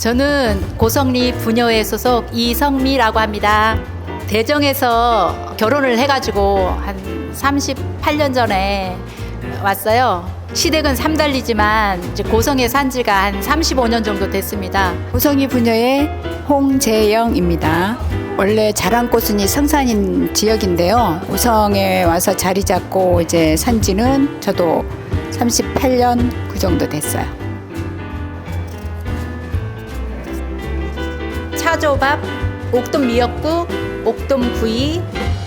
저는 고성리 부녀회 소속 이성미라고 합니다. 대정에서 결혼을 해가지고 한 38년 전에 왔어요. 시댁은 삼달리지만 이제 고성에 산 지가 한 35년 정도 됐습니다. 고성이 부녀의 홍재영입니다. 원래 자랑꽃은이 성산인 지역인데요. 우성에 와서 자리 잡고 이제 산 지는 저도 38년 그 정도 됐어요. 차조밥, 옥돔 미역국, 옥돔 구이,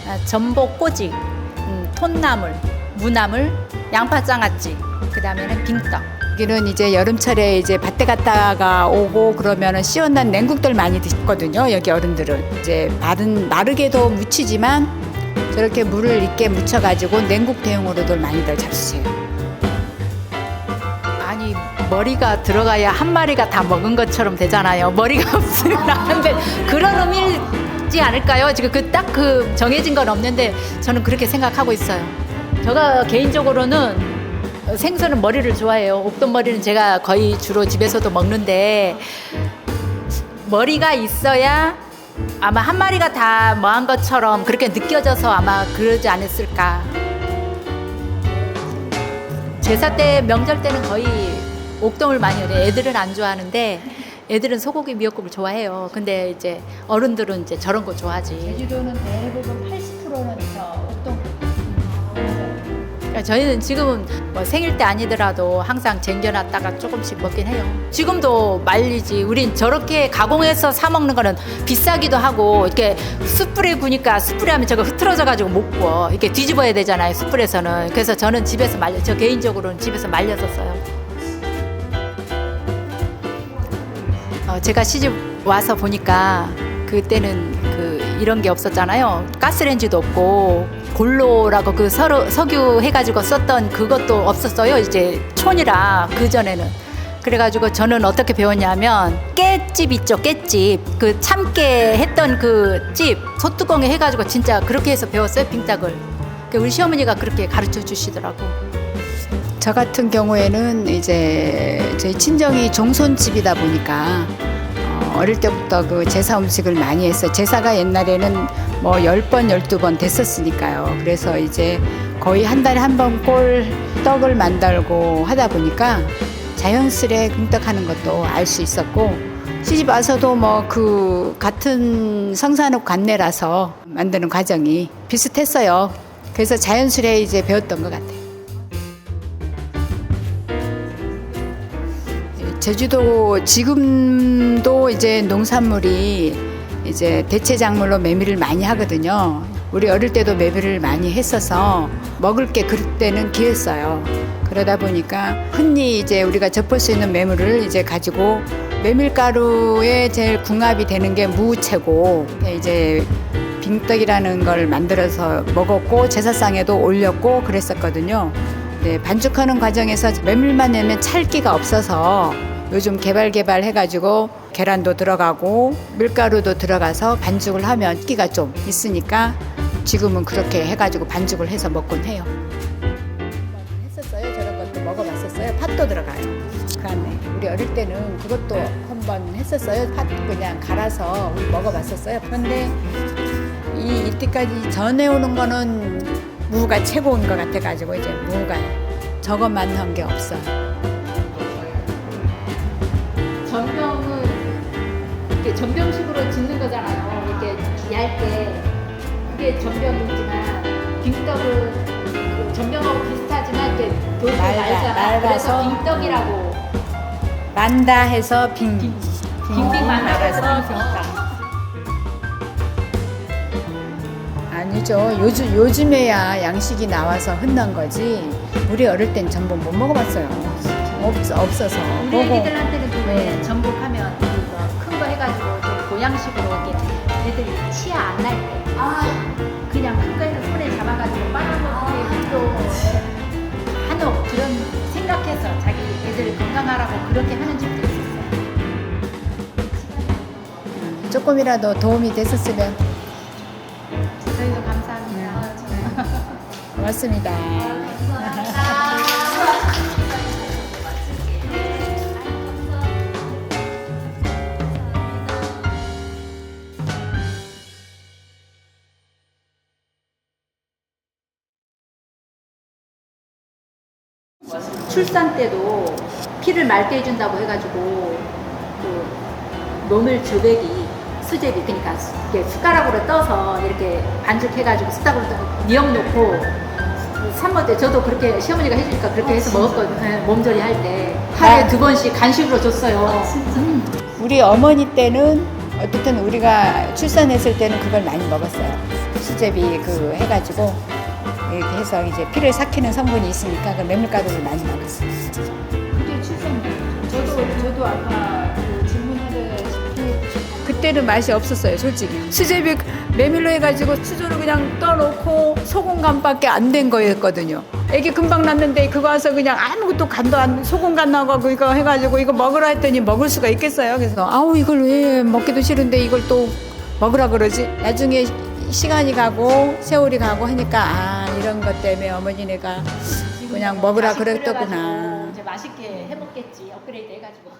아, 전복 꼬지, 음, 톤나물, 무나물, 양파장아찌, 그 다음에는 빙떡. 여기는 이제 여름철에 이제 밭에 갔다가 오고 그러면은 시원한 냉국들 많이 드거든요. 여기 어른들은 이제 마른 마르게도 무치지만 저렇게 물을 있게 묻혀가지고 냉국 대용으로도 많이들 잡수세요. 머리가 들어가야 한 마리가 다 먹은 것처럼 되잖아요. 머리가 없으면 안 되는데 그런 의미지 않을까요? 지금 그딱그 정해진 건 없는데 저는 그렇게 생각하고 있어요. 제가 개인적으로는 생선은 머리를 좋아해요. 옥돔 머리는 제가 거의 주로 집에서도 먹는데 머리가 있어야 아마 한 마리가 다 뭐한 것처럼 그렇게 느껴져서 아마 그러지 않았을까. 제사 때 명절 때는 거의 옥돔을 많이 해요. 애들은 안 좋아하는데 애들은 소고기 미역국을 좋아해요. 근데 이제 어른들은 이제 저런 거 좋아하지. 제주도는 대부분 80%는 저 옥동 그러니까 저희는 지금은 뭐 생일 때 아니더라도 항상 쟁겨놨다가 조금씩 먹긴 해요. 지금도 말리지. 우린 저렇게 가공해서 사 먹는 거는 비싸기도 하고 이렇게 숯불에 구니까 숯불에 하면 저거 흐트러져 가지고 못 구워. 이렇게 뒤집어야 되잖아요. 숯불에서는. 그래서 저는 집에서 말려. 저 개인적으로는 집에서 말려서 써요. 어, 제가 시집 와서 보니까 그때는 그 이런 게 없었잖아요. 가스레인지도 없고 골로라고 그 서로 석유 해가지고 썼던 그것도 없었어요. 이제 촌이라 그 전에는. 그래가지고 저는 어떻게 배웠냐면 깻집 있죠 깻집 그 참깨 했던 그 집 소뚜껑에 해가지고 진짜 그렇게 해서 배웠어요 빙닭을 그 우리 시어머니가 그렇게 가르쳐 주시더라고 저 같은 경우에는 이제 저희 친정이 종손집이다 보니까 어, 어릴 때부터 그 제사 음식을 많이 했어요. 제사가 옛날에는 뭐 10번, 12번 됐었으니까요. 그래서 이제 거의 한 달에 한 번 꼴 떡을 만들고 하다 보니까 자연스레 금떡하는 것도 알 수 있었고 시집 와서도 뭐 그 같은 성산옥 관내라서 만드는 과정이 비슷했어요. 그래서 자연스레 이제 배웠던 것 같아요. 제주도 지금도 이제 농산물이 이제 대체 작물로 메밀을 많이 하거든요. 우리 어릴 때도 메밀을 많이 했어서 먹을 게 그때는 귀했어요. 그러다 보니까 흔히 이제 우리가 접할 수 있는 메밀을 이제 가지고 메밀가루에 제일 궁합이 되는 게 무채고 이제 빙떡이라는 걸 만들어서 먹었고 제사상에도 올렸고 그랬었거든요. 네, 반죽하는 과정에서 메밀만 내면 찰기가 없어서 요즘 개발 개발 해가지고 계란도 들어가고 밀가루도 들어가서 반죽을 하면 끼가 좀 있으니까 지금은 그렇게 해가지고 반죽을 해서 먹곤 해요. 했었어요. 저런 것도 먹어봤었어요. 팥도 들어가요. 그 안에 우리 어릴 때는 그것도 한번 했었어요. 팥 그냥 갈아서 우리 먹어봤었어요. 그런데 이 이때까지 전해 오는 거는 무가 최고인 것 같아가지고 이제 무가 저것만 한 게 없어요. 이렇게 전병식으로 짓는 거잖아요. 이렇게 얇게 그게 전병이지만 빙떡은 그 전병하고 비슷하지만 이렇게 돌고 맑아, 말잖아. 그래서 맑아서. 빙떡이라고 만다 해서 빙. 빙빙 말아서 말아서 빙떡. 아니죠. 요즘 요즘에야 양식이 나와서 흔난 거지. 우리 어릴 땐 전복 못 먹어봤어요. 없 없어서. 우리 보고. 애기들한테는 그왜 전복하면 보양식으로 이렇게 애들이 치아 안 날 때. 그냥 큰거 해서 손에 잡아가지고 빨아먹기 또 한옥 그런 생각해서 자기 애들 건강하라고 그렇게 하는 집도 있었어요. 조금이라도 도움이 됐었으면 저희도 감사합니다. 고맙습니다. 출산 때도 피를 맑게 해준다고 해가지고 그 노물 주백이 수제비 그러니까 수- 이렇게 숟가락으로 떠서 이렇게 반죽해가지고 숟가락으로 떠서 미역 넣고 산모 때 저도 그렇게 시어머니가 해주니까 그렇게 해서 먹었거든요. 예, 몸조리 할 때 하루에 아. 두 번씩 간식으로 줬어요. 음. 우리 어머니 때는 어쨌든 우리가 출산했을 때는 그걸 많이 먹었어요. 수제비 그 해가지고 이렇게 해서 이제 피를 삭히는 성분이 있으니까 그 메밀가루를 많이 먹었어요. 그게 출산. 저도 저도 아까 그 질문하다시피 그때는 맛이 없었어요, 솔직히. 수제비 메밀로 해가지고 수저로 그냥 떠놓고 소금 간밖에 안 된 거였거든요. 애기 금방 낳는데 그거 와서 그냥 아무것도 간도 안 소금 간 나가고 이거 해가지고 이거 먹으라 했더니 먹을 수가 있겠어요. 그래서 아우 이걸 왜 먹기도 싫은데 이걸 또 먹으라 그러지. 나중에 시간이 가고 세월이 가고 하니까 아 이런 것 때문에 어머니네가 그냥 먹으라 그랬더구나. 이제 맛있게 해 먹겠지 업그레이드 해가지고.